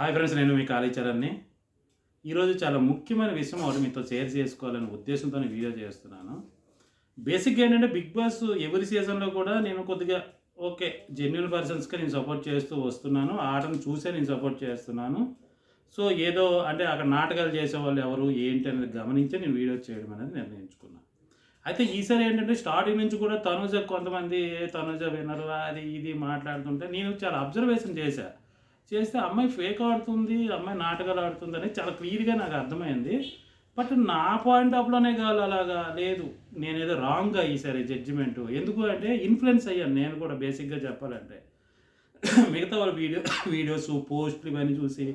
Hi friends నేను మీ కాళీచరణ్ని ఈరోజు చాలా ముఖ్యమైన విషయం ఒకటి మీతో షేర్ చేసుకోవాలనే ఉద్దేశంతో నేను వీడియో చేస్తున్నాను. బేసిక్గా ఏంటంటే బిగ్ బాస్ ఎవరి సీజన్లో కూడా నేను కొద్దిగా ఓకే జెన్యున్ పర్సన్స్కి నేను సపోర్ట్ చేస్తూ వస్తున్నాను. ఆటను చూసే నేను సపోర్ట్ చేస్తున్నాను. సో ఏదో అంటే అక్కడ నాటకాలు చేసేవాళ్ళు ఎవరు ఏంటి అనేది గమనించి నేను వీడియో చేయడం అనేది నిర్ణయించుకున్నాను అయితే ఈసారి ఏంటంటే స్టార్టింగ్ నుంచి కూడా తనుజ కొంతమంది తనుజ వినరు అది ఇది మాట్లాడుతుంటే నేను చాలా అబ్జర్వేషన్ చేశా. చేస్తే అమ్మాయి ఫేక్ ఆడుతుంది అమ్మాయి నాటకాలు ఆడుతుంది అని చాలా క్లియర్గా నాకు అర్థమైంది. బట్ నా పాయింట్ ఆఫ్లోనే కాదు అలాగా లేదు నేనేదో రాంగ్గా ఈసారి జడ్జిమెంట్ ఎందుకు అంటే ఇన్ఫ్లుయెన్స్ అయ్యాను నేను కూడా బేసిక్గా చెప్పాలంటే. మిగతా వాళ్ళ వీడియో వీడియోస్ పోస్టులు ఇవన్నీ చూసి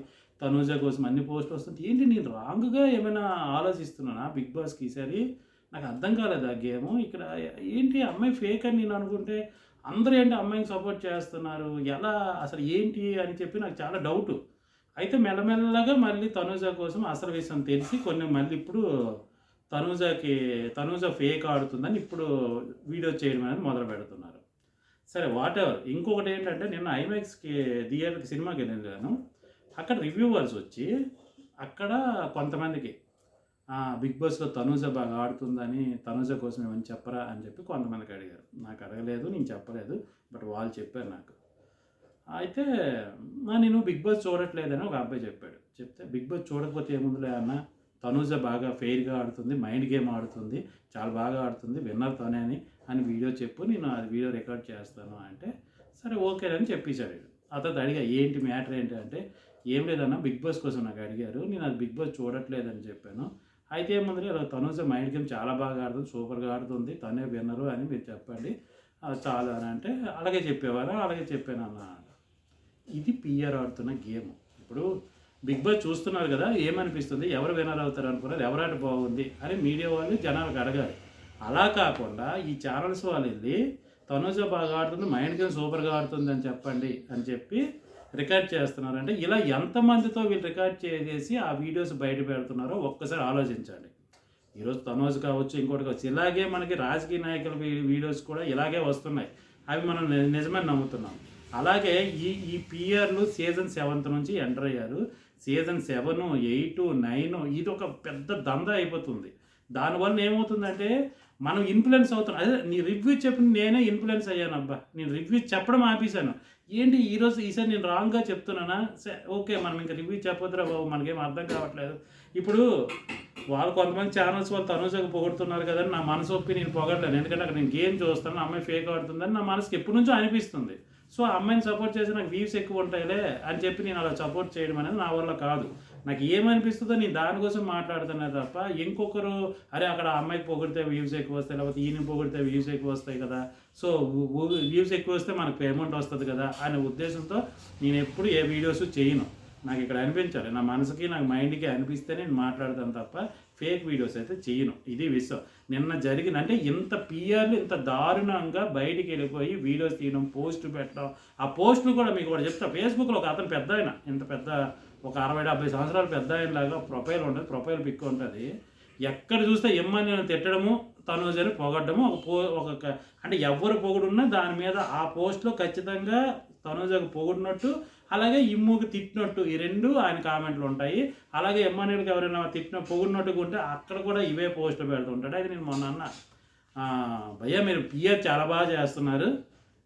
తనూజ కోసం అన్ని పోస్టులు వస్తుంటే ఏంటి నేను రాంగ్గా ఏమైనా ఆలోచిస్తున్నానా బిగ్ బాస్కి ఈసారి? నాకు అర్థం కాలేదు ఆ గేమ్. ఇక్కడ ఏంటి అమ్మాయి ఫేక్ అని నేను అనుకుంటే అందరూ ఏంటి అమ్మాయికి సపోర్ట్ చేస్తున్నారు? ఎలా? అసలు ఏంటి అని చెప్పి నాకు చాలా డౌట్ అయితే మెల్లమెల్లగా మళ్ళీ తనూజ కోసం అసలు విషయం తెలిసి కొన్ని మళ్ళీ ఇప్పుడు తనూజకి తనూజ ఫేక్ ఆడుతుందని ఇప్పుడు వీడియో చేయడం అనేది మొదలు పెడుతున్నారు. సరే వాట్ ఎవర్ ఇంకొకటి ఏంటంటే నిన్న ఐమాక్స్కి థియేటర్కి సినిమాకి వెళ్ళాను. అక్కడ రివ్యూవర్స్ వచ్చి అక్కడ కొంతమందికి బిగ్ బాస్లో తనూజ బాగా ఆడుతుందని తనూజ కోసం ఏమని చెప్పరా అని చెప్పి కొంతమందికి అడిగారు. నాకు అడగలేదు నేను చెప్పలేదు బట్ వాళ్ళు చెప్పారు నాకు. అయితే నేను బిగ్ బాస్ చూడట్లేదని ఒక అబ్బాయి చెప్పాడు. చెప్తే బిగ్ బాస్ చూడకపోతే ఏముందిలే అన్న తనూజ బాగా ఫెయిర్గా ఆడుతుంది మైండ్ గేమ్ ఆడుతుంది చాలా బాగా ఆడుతుంది విన్నర్ తనే అని అని వీడియో చెప్పు నేను అది వీడియో రికార్డ్ చేస్తాను అంటే సరే ఓకే అని చెప్పేశాడు. అతను అడిగా ఏంటి మ్యాటర్ ఏంటి? అంటే ఏం లేదన్న బిగ్ బాస్ కోసం నాకు అడిగారు నేను అది బిగ్ బాస్ చూడట్లేదని చెప్పాను. అయితే ఏముంది ఇలా తనుజ మైండ్ గేమ్ చాలా బాగా ఆడుతుంది సూపర్గా ఆడుతుంది తనే విన్నరు అని మీరు చెప్పండి. చాలు అని అంటే అలాగే చెప్పేవారు అలాగే చెప్పాను అన్న. ఇది పిఆర్ ఆడుతున్న గేమ్. ఇప్పుడు బిగ్ బాస్ చూస్తున్నారు కదా ఏమనిపిస్తుంది? ఎవరు వినర్ అవుతారు అనుకున్నారు ఎవరాట బాగుంది అని మీడియా వాళ్ళు జనాలకు అడగాలి. అలా కాకుండా ఈ ఛానల్స్ వాళ్ళు వెళ్ళి తనుజ బాగా ఆడుతుంది మైండ్ గేమ్ సూపర్గా ఆడుతుంది అని చెప్పండి అని చెప్పి రికార్డ్ చేస్తున్నారు. అంటే ఇలా ఎంతమందితో వీళ్ళు రికార్డ్ చేసేసి ఆ వీడియోస్ బయట పెడుతున్నారో ఒక్కసారి ఆలోచించండి. ఈరోజు తనోజ్ కావచ్చు ఇంకోటి కావచ్చు ఇలాగే మనకి రాజకీయ నాయకుల వీడియోస్ కూడా ఇలాగే వస్తున్నాయి. అవి మనం నిజమని నమ్ముతున్నాం. అలాగే ఈ ఈ పిఆర్లు సీజన్ సెవెంత్ నుంచి ఎంటర్ అయ్యారు. సీజన్ సెవెన్ ఎయిట్ నైన్ ఇది ఒక పెద్ద దంద అయిపోతుంది. దానివల్ల ఏమవుతుందంటే మనం ఇన్ఫ్లుయెన్స్ అవుతున్నాం. అదే నీ రివ్యూ చెప్పిన నేనే ఇన్ఫ్లుయెన్స్ అయ్యాను అబ్బా నేను రివ్యూ చెప్పడం ఆపేశాను. ఏంటి ఈరోజు ఈసారి నేను రాంగ్గా చెప్తున్నానా? సరే ఓకే మనం ఇంకా రివ్యూ చెప్పొద్దురా బాబు మనకేం అర్థం కావట్లేదు. ఇప్పుడు వాళ్ళు కొంతమంది ఛానల్స్ వాళ్ళు తనుజకు పొగుడుతున్నారు కదా నా మనసు ఒప్పి నేను పొగడలేను. ఎందుకంటే అక్కడ నేను గేమ్ చూస్తాను అమ్మాయి ఫేక్ ఆడుతుందని నా మనసుకి ఎప్పటి నుంచో అనిపిస్తుంది. సో ఆ అమ్మాయిని సపోర్ట్ చేసి నాకు వ్యూస్ ఎక్కువ ఉంటాయిలే అని చెప్పి నేను అలా సపోర్ట్ చేయడం అనేది నా వల్ల కాదు. నాకు ఏమనిపిస్తుందో నేను దానికోసం మాట్లాడుతున్నా తప్ప ఇంకొకరు అరే అక్కడ అమ్మాయికి పొగిడితే వ్యూస్ ఎక్కువ వస్తాయి లేకపోతే ఈయన పొగిడితే వ్యూస్ ఎక్కువ వస్తాయి కదా. సో వ్యూస్ ఎక్కువ వస్తే మనకు పేమెంట్ వస్తుంది కదా అనే ఉద్దేశంతో నేను ఎప్పుడు ఏ వీడియోస్ చేయను. నాకు ఇక్కడ అనిపించాలి. నా మనసుకి నాకు మైండ్కి అనిపిస్తే నేను మాట్లాడతాను తప్ప ఫేక్ వీడియోస్ అయితే చేయను. ఇది విషయం నిన్న జరిగిన అంటే ఇంత పిఆర్లు ఇంత దారుణంగా బయటికి వెళ్ళిపోయి వీడియోస్ తీయడం పోస్ట్ పెట్టడం ఆ పోస్టులు కూడా మీకు కూడా చెప్తా. ఫేస్బుక్లో ఒక అతను పెద్ద ఆయన ఇంత పెద్ద ఒక అరవై డెబ్బై సంవత్సరాలు పెద్ద ఆయన లాగా ప్రొఫైల్ ఉంటుంది ప్రొఫైల్ పిక్ ఉంటుంది. ఎక్కడ చూస్తే ఎమ్మని నేను తిట్టడము తను జరి పొగడ్డము ఒక పో ఒక అంటే ఎవరు పొగడున్నా దాని మీద ఆ పోస్ట్లో ఖచ్చితంగా తనుజకు పొగుడినట్టు అలాగే ఇమ్ముకి తిట్టినట్టు ఈ రెండు ఆయన కామెంట్లు ఉంటాయి. అలాగే ఎమ్మానీలకు ఎవరైనా తిట్టిన పొగుడినట్టుగా ఉంటే అక్కడ కూడా ఇవే పోస్టులు పెడుతుంటాడు. అది నేను మొన్న అన్న. "ఆ, భయ్యా మీరు పిఆర్ చాలా బాగా చేస్తున్నారు.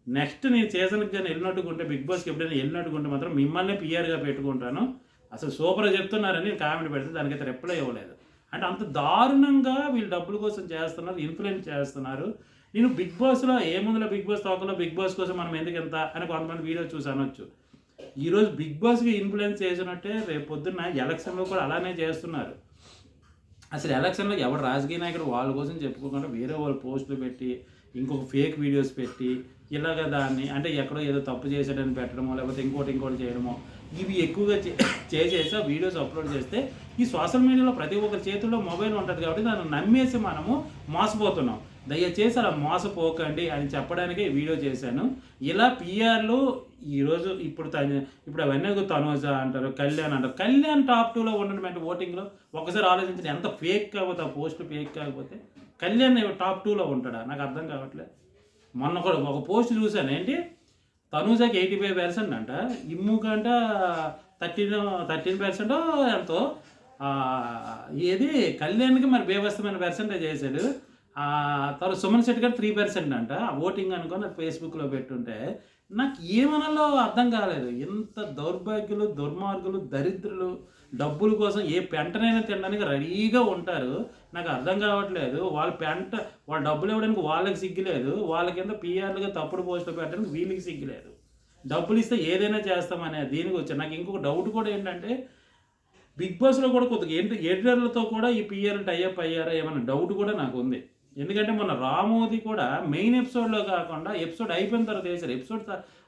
నెక్స్ట్ నేను సీజన్కి కానీ వెళ్ళినట్టుకుంటే బిగ్ బాస్కి ఎప్పుడైనా వెళ్ళినట్టుకుంటే మాత్రం మిమ్మల్ని పిఆర్గా పెట్టుకుంటాను. అసలు సూపర్గా చెప్తున్నారని నేను కామెంట్ పెడితే దానికైతే రిప్లై ఇవ్వలేదు. అంటే అంత దారుణంగా వీళ్ళు డబ్బుల కోసం చేస్తున్నారు ఇన్ఫ్లుయెన్స్ చేస్తున్నారు. నేను బిగ్ బాస్లో ఏముందిలో బిగ్ బాస్ తోకలో బిగ్ బాస్ కోసం మనం ఎందుకు ఎంత అని కొంతమంది వీడియో చూసి అనొచ్చు. ఈరోజు బిగ్ బాస్కి ఇన్ఫ్లుయెన్స్ చేసినట్టే రేపు పొద్దున్న ఎలక్షన్లో కూడా అలానే చేస్తున్నారు. అసలు ఎలక్షన్లో ఎవరు రాజకీయ నాయకుడు వాళ్ళ కోసం చెప్పుకోకుండా వేరే వాళ్ళు పోస్టులు పెట్టి ఇంకొక ఫేక్ వీడియోస్ పెట్టి ఇలాగ దాన్ని అంటే ఎక్కడో ఏదో తప్పు చేసాడని పెట్టడమో లేకపోతే ఇంకోటి ఇంకోటి చేయడమో ఇవి ఎక్కువగా చే- చేసేసి వీడియోస్ అప్లోడ్ చేస్తే ఈ సోషల్ మీడియాలో ప్రతి ఒక్కరి చేతుల్లో మొబైల్ ఉంటుంది కాబట్టి దాన్ని నమ్మేసి మనము మోసపోతున్నాం. దయచేసి అలా మోసపోకండి అని చెప్పడానికే వీడియో చేశాను. ఇలా పిఆర్లు ఈరోజు ఇప్పుడు తను ఇప్పుడు అవన్నీ తనోజ అంటారు కళ్యాణ్ అంటారు? కళ్యాణ్ టాప్ టూలో ఉండడం అంటే ఓటింగ్లో ఒకసారి ఆలోచించండి ఎంత ఫేక్ కాకపోతే ఆ పోస్ట్ ఫేక్ కాకపోతే. కళ్యాణ్ టాప్ టూలో ఉంటాడా? నాకు అర్థం కావట్లేదు. మొన్న కూడా ఒక పోస్ట్ చూశాను. ఏంటి? తనూజాకి ఎయిటీ ఫైవ్ పర్సెంట్ అంట. ఇమ్ముకంట థర్టీన్ థర్టీన్ పర్సెంట్ ఎంతో ఏది కళ్యాణ్కి మరి బేవస్తమైన పర్సెంటేజ్ చేశాడు. తర్వాత సుమన్ శెట్టి గారు త్రీ పర్సెంట్ అంట. ఓటింగ్ అనుకొని ఫేస్బుక్లో పెట్టుంటే నాకు ఏమనాలో అర్థం కాలేదు. ఇంత దౌర్భాగ్యులు దుర్మార్గులు దరిద్రులు డబ్బుల కోసం ఏ పెంటనైనా తినడానికి రెడీగా ఉంటారు. నాకు అర్థం కావట్లేదు. వాళ్ళ పెంట వాళ్ళ డబ్బులు ఇవ్వడానికి వాళ్ళకి సిగ్గులేదు. వాళ్ళ కింద పిఆర్లుగా తప్పుడు పోస్టులు పెట్టడానికి వీళ్ళకి సిగ్గులేదు. డబ్బులు ఇస్తే ఏదైనా చేస్తామనే దీనికి వచ్చాను. నాకు ఇంకొక డౌట్ కూడా ఏంటంటే బిగ్ బాస్లో కూడా కొద్దిగా ఎడిటర్లతో కూడా ఈ పిఆర్ టైఅప్ అయ్యారా ఏమైనా డౌట్ కూడా నాకు ఉంది. ఎందుకంటే మొన్న రామోది కూడా మెయిన్ ఎపిసోడ్లో కాకుండా ఎపిసోడ్ అయిపోయిన తర్వాత వేశారు. ఎపిసోడ్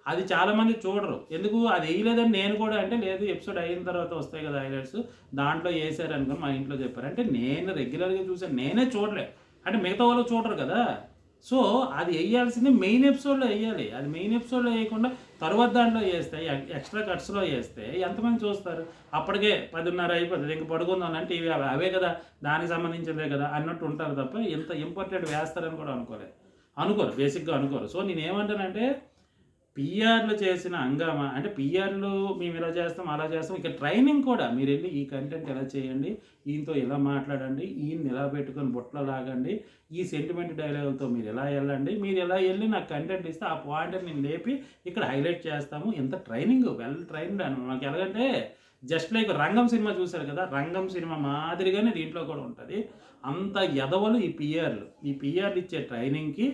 అది చాలామంది చూడరు. ఎందుకు? అది వేయలేదని నేను కూడా అంటే లేదు ఎపిసోడ్ అయిన తర్వాత వస్తాయి కదా హైలైట్స్ దాంట్లో వేసారు అనుకుని మా ఇంట్లో చెప్పారు. అంటే నేను రెగ్యులర్గా చూసాను నేనే చూడలే. అంటే మిగతా వాళ్ళు చూడరు కదా. సో అది వేయాల్సింది మెయిన్ ఎపిసోడ్లో వేయాలి. అది మెయిన్ ఎపిసోడ్లో వేయకుండా తర్వాత దాంట్లో వేస్తే ఎక్- ఎక్స్ట్రా కట్స్లో వేస్తే ఎంతమంది చూస్తారు? అప్పటికే పదిన్నర అయిపోతుంది. ఇంక పడుకుందాం అంటే ఇవి అవే- అవే కదా దానికి సంబంధించినవే కదా అన్నట్టు ఉంటారు తప్ప ఇంత ఇంపార్టెంట్ వేస్తారని కూడా అనుకోలేదు. అనుకోరు బేసిక్గా అనుకోరు. సో నేను ఏమంటానంటే పిఆర్లు చేసిన హంగామా? అంటే పిఆర్లు మేము ఇలా చేస్తాం అలా చేస్తాం. ఇక ట్రైనింగ్ కూడా మీరు వెళ్ళి ఈ కంటెంట్ ఎలా చేయండి ఈయనతో ఎలా మాట్లాడండి ఈయన్ని ఎలా పెట్టుకొని బుట్టలు లాగండి ఈ సెంటిమెంట్ డైలాగులతో మీరు ఎలా వెళ్ళండి మీరు ఎలా వెళ్ళి నాకు కంటెంట్ ఇస్తే ఆ పాయింట్ నేను లేపి ఇక్కడ హైలైట్ చేస్తాము. ఎంత ట్రైనింగ్ వెల్ ట్రైన్డ్ అని మాకు ఎలాగంటే జస్ట్ లైక్ రంగం సినిమా చూశారు కదా రంగం సినిమా మాదిరిగానే దీంట్లో కూడా ఉంటుంది. అంత ఎదవలు ఈ పిఆర్లు ఈ పిఆర్లు ఇచ్చే ట్రైనింగ్కి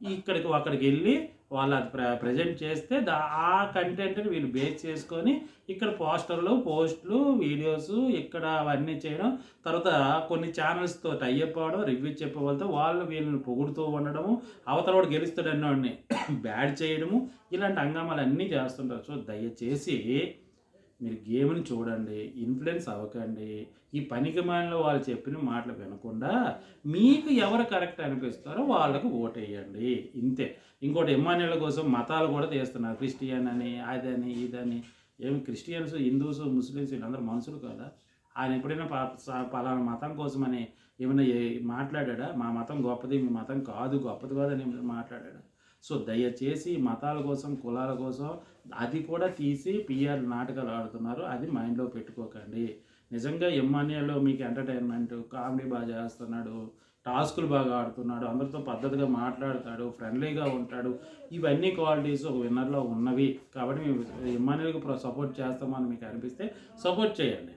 ఇక్కడికి అక్కడికి వెళ్ళి వాళ్ళు అది ప్ర ప్రజెంట్ చేస్తే దా ఆ కంటెంట్ని వీళ్ళు బేస్ చేసుకొని ఇక్కడ పోస్టర్లు పోస్టులు వీడియోస్ ఇక్కడ అవన్నీ చేయడం తర్వాత కొన్ని ఛానల్స్తో టైఅప్ అవ్వడం రివ్యూ చెప్పవలతో వాళ్ళు వీళ్ళని పొగుడుతూ ఉండడము అవతల వాడు గెలుస్తాడు అన్నవాడిని బ్యాడ్ చేయడము ఇలాంటి హంగామాలు అన్నీ చేస్తుంటారు. సో దయచేసి మీరు గేమ్ని చూడండి ఇన్ఫ్లుయెన్స్ అవ్వకండి ఈ పనికిమాలిన వాళ్ళు చెప్పిన మాటలు వినకుండా మీకు ఎవరు కరెక్ట్ అనిపిస్తారో వాళ్ళకు ఓటేయండి. ఇంతే. ఇంకోటి ఎమ్మాన్యుల కోసం మతాలు కూడా తీస్తున్నారు. క్రిస్టియన్ అని అదని ఇదని. ఏమి క్రిస్టియన్స్ హిందూస్ ముస్లిమ్స్ వీళ్ళందరూ మనుషులు కదా? ఆయన ఎప్పుడైనా ప- పలానా మతం కోసమని ఏమైనా మాట్లాడా మా మతం గొప్పది మీ మతం కాదు గొప్పది కాదని ఏమైనా మాట్లాడా సో దయచేసి మతాల కోసం కులాల కోసం అది కూడా తీసి పిఆర్ నాటకాలు ఆడుతున్నారు. అది మైండ్లో పెట్టుకోకండి. నిజంగా ఎమ్మాన్యాలో మీకు ఎంటర్టైన్మెంట్ కామెడీ బాగా చేస్తున్నాడు టాస్కులు బాగా ఆడుతున్నాడు అందరితో పద్ధతిగా మాట్లాడతాడు ఫ్రెండ్లీగా ఉంటాడు. ఇవన్నీ క్వాలిటీస్ ఒక విన్నర్లో ఉన్నవి. కాబట్టి మేము ఎమ్మాన్యులకు సపోర్ట్ చేస్తామని మీకు అనిపిస్తే సపోర్ట్ చేయండి.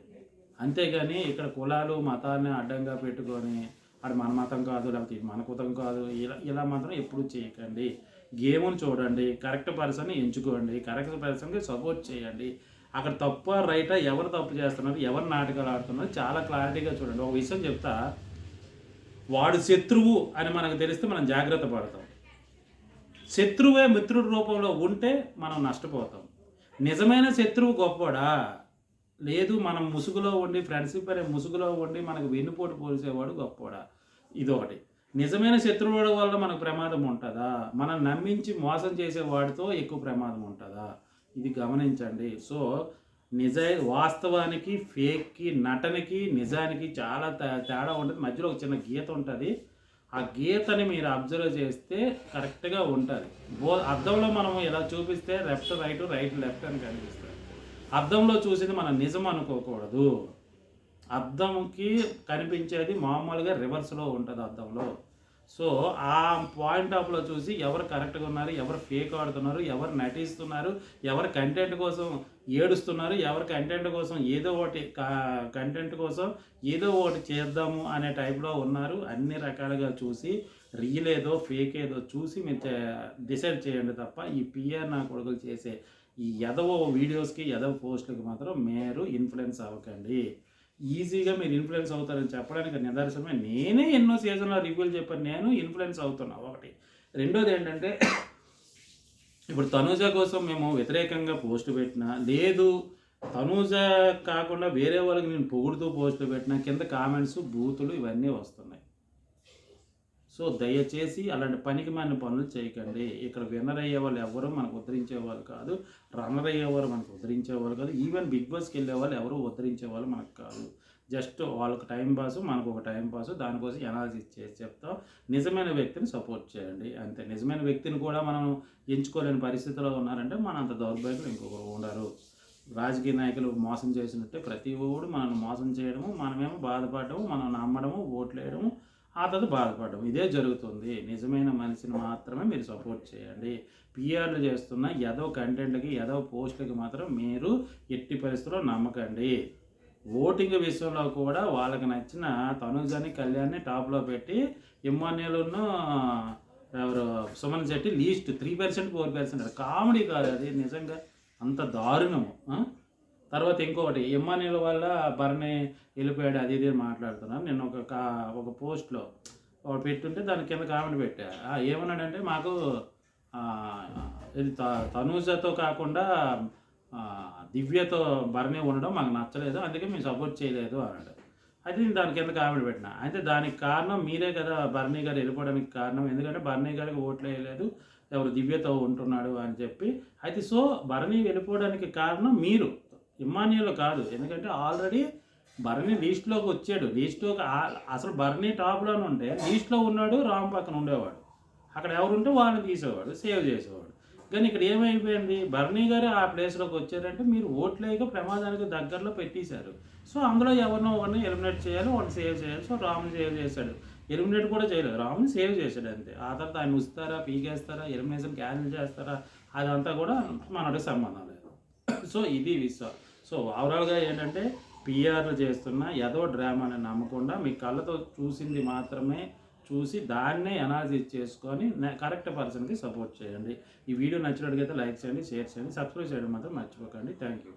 అంతేగాని ఇక్కడ కులాలు మతాన్ని అడ్డంగా పెట్టుకొని అది మన మతం కాదు లేకపోతే మన కుతం కాదు ఇలా ఇలా మాత్రం ఎప్పుడు చేయకండి. గేమ్ని చూడండి కరెక్ట్ పర్సన్ని ఎంచుకోండి కరెక్ట్ పర్సన్కి సపోర్ట్ చేయండి. అక్కడ తప్ప రైటా ఎవరు తప్పు చేస్తున్నారు ఎవరు నాటకాలు ఆడుతున్నారు చాలా క్లారిటీగా చూడండి. ఒక విషయం చెప్తా వాడు శత్రువు అని మనకు తెలిస్తే మనం జాగ్రత్త పడతాం. శత్రువే మిత్రుడి రూపంలో ఉంటే మనం నష్టపోతాం. నిజమైన శత్రువు గొప్పవాడా? లేదు మనం ముసుగులో ఉండి ఫ్రెండ్షిప్ అనే ముసుగులో ఉండి మనకు వెన్నుపోటు పోల్చేవాడు గొప్పవాడా? ఇదొకటి. నిజమైన శత్రువుల వల్ల మనకు ప్రమాదం ఉంటుందా? మనం నమ్మించి మోసం చేసే వాడితో ఎక్కువ ప్రమాదం ఉంటుందా? ఇది గమనించండి. సో నిజ వాస్తవానికి ఫేక్కి నటనకి నిజానికి చాలా తేడా ఉంటుంది. మధ్యలో ఒక చిన్న గీత ఉంటుంది. ఆ గీతని మీరు అబ్జర్వ్ చేస్తే కరెక్ట్గా ఉంటుంది. బో అద్దంలో మనం ఇలా చూపిస్తే లెఫ్ట్ రైట్ రైట్ లెఫ్ట్ అని కనిపిస్తుంది. అద్దంలో చూసింది మనం నిజం అనుకోకూడదు. అద్దంకి కనిపించేది మామూలుగా రివర్స్లో ఉంటుంది అద్దంలో. సో ఆ పాయింట్ ఆఫ్లో చూసి ఎవరు కరెక్ట్గా ఉన్నారు ఎవరు ఫేక్ ఆడుతున్నారు ఎవరు నటిస్తున్నారు ఎవరు కంటెంట్ కోసం ఏడుస్తున్నారు ఎవరు కంటెంట్ కోసం ఏదో ఒకటి కంటెంట్ కోసం ఏదో ఒకటి చేద్దాము అనే టైప్లో ఉన్నారు. అన్ని రకాలుగా చూసి రియల్ ఏదో ఫేక్ ఏదో చూసి మీరు డిసైడ్ చేయండి తప్ప ఈ పిఆర్ నా కొడుకులు చేసే ఈ ఎదవ వీడియోస్కి ఎదవ పోస్టులకి మాత్రం మీరు ఇన్ఫ్లుయెన్స్ అవ్వకండి. ఈజీగా మీరు ఇన్ఫ్లుయెన్స్ అవుతారని చెప్పడానికి నిదర్శనమే. నేనే ఎన్నో సీజన్లో రివ్యూలు చెప్పాను. నేను ఇన్ఫ్లుయెన్స్ అవుతున్నా. ఒకటి. రెండోది ఏంటంటే ఇప్పుడు తనూజ కోసం మేము వ్యతిరేకంగా పోస్ట్ పెట్టినా లేదు తనూజ కాకుండా వేరే వాళ్ళకి నేను పొగుడుతూ పోస్టులు పెట్టినా కింద కామెంట్స్ బూతులు ఇవన్నీ వస్తున్నాయి. సో దయచేసి అలాంటి పనికి మన పనులు చేయకండి. ఇక్కడ విన్నర్ అయ్యే వాళ్ళు ఎవరు మనకు ఉద్ధరించే వాళ్ళు కాదు. రన్నర్ అయ్యేవారు మనకు ఉద్ధరించే వాళ్ళు కాదు. ఈవెన్ బిగ్ బాస్కి వెళ్ళే వాళ్ళు ఎవరు ఉద్ధరించే వాళ్ళు మనకు కాదు. జస్ట్ వాళ్ళకి టైం పాస్ మనకు ఒక టైం పాస్ దానికోసం ఎనాలిసిస్ చేసి చెప్తాం. నిజమైన వ్యక్తిని సపోర్ట్ చేయండి. అంతే. నిజమైన వ్యక్తిని కూడా మనం ఎంచుకోలేని పరిస్థితిలో ఉన్నారంటే మన అంత దౌర్భాగ్యం ఇంకొకరు ఉండరు. రాజకీయ నాయకులు మోసం చేసినట్టే ప్రతి ఓడు మనల్ని మోసం చేయడము మనమేమో బాధపడము మనం నమ్మడము ఓట్లు వేయడము ఆ తర్వాత బాధపడడం. ఇదే జరుగుతుంది. నిజమైన మనిషిని మాత్రమే మీరు సపోర్ట్ చేయండి. పిఆర్లు చేస్తున్న ఏదో కంటెంట్కి ఏదో పోస్టులకి మాత్రం మీరు ఎట్టి పరిస్థితుల్లో నమ్మకండి. ఓటింగ్ విషయంలో కూడా వాళ్ళకి నచ్చిన తనుజని కళ్యాణ్ని టాప్లో పెట్టి ఇమ్మాన్యులను ఎవరు? Suman Shetty least three percent four percent. Comedy కాదు అది. నిజంగా అంత దారుణము. తర్వాత ఇంకొకటి ఎమ్మానీల వల్ల భరణి వెళ్ళిపోయాడు అది ఇది మాట్లాడుతున్నాను. నేను ఒక ఒక పోస్ట్లో ఒకటి పెట్టుంటే దాని కింద కామెంట్ పెట్టా. ఏమన్నాడంటే మాకు ఇది త- తనూజతో కాకుండా దివ్యతో భరణి ఉండడం మాకు నచ్చలేదు అందుకే మేము సపోర్ట్ చేయలేదు అన్నాడు. అయితే నేను దాని కింద కామెంట్ పెట్టిన. అయితే దానికి కారణం మీరే కదా భరణి గారు వెళ్ళిపోవడానికి కారణం. ఎందుకంటే భరణి గారికి ఓట్లు వేయలేదు ఎవరు దివ్యతో ఉంటున్నాడు అని చెప్పి. అయితే సో భరణి వెళ్ళిపోవడానికి కారణం మీరు. ఇమ్మాన్యులు కాదు. ఎందుకంటే ఆల్రెడీ బర్నీ లీస్ట్లోకి వచ్చాడు. లీస్ట్లోకి అసలు బర్నీ టాప్లోనే ఉంటే లీస్ట్లో ఉన్నాడు రామ్ పక్కన ఉండేవాడు. అక్కడ ఎవరుంటే వాళ్ళని తీసేవాడు సేవ్ చేసేవాడు. కానీ ఇక్కడ ఏమైపోయింది? బర్నీ గారు ఆ ప్లేస్లోకి వచ్చారంటే మీరు ఓట్లేక ప్రమాదానికి దగ్గరలో పెట్టేశారు. సో అందులో ఎవరినో ఒకరిని ఎలిమినేట్ చేయాలి వాడిని సేవ్ చేయాలి. సో రామ్ని సేవ్ చేశాడు. ఎలిమినేట్ కూడా చేయలేదు. రామ్ని సేవ్ చేశాడు అంతే. ఆ తర్వాత ఆయన ఉస్తారా పీకేస్తారా ఎలిమినేషన్ క్యాన్సిల్ చేస్తారా అదంతా కూడా మనకి సంబంధం లేదు. సో ఇది విశ్వ. సో ఓవరాల్గా ఏంటంటే పిఆర్లు చేస్తున్న ఏదో డ్రామాని నమ్మకుండా మీ కళ్ళతో చూసింది మాత్రమే చూసి దాన్నే అనాలిసిస్ చేసుకొని కరెక్ట్ పర్సన్కి సపోర్ట్ చేయండి. ఈ వీడియో నచ్చినట్టుగైతే లైక్ చేయండి షేర్ చేయండి సబ్స్క్రైబ్ చేయడం మాత్రం మర్చిపోకండి. Thank you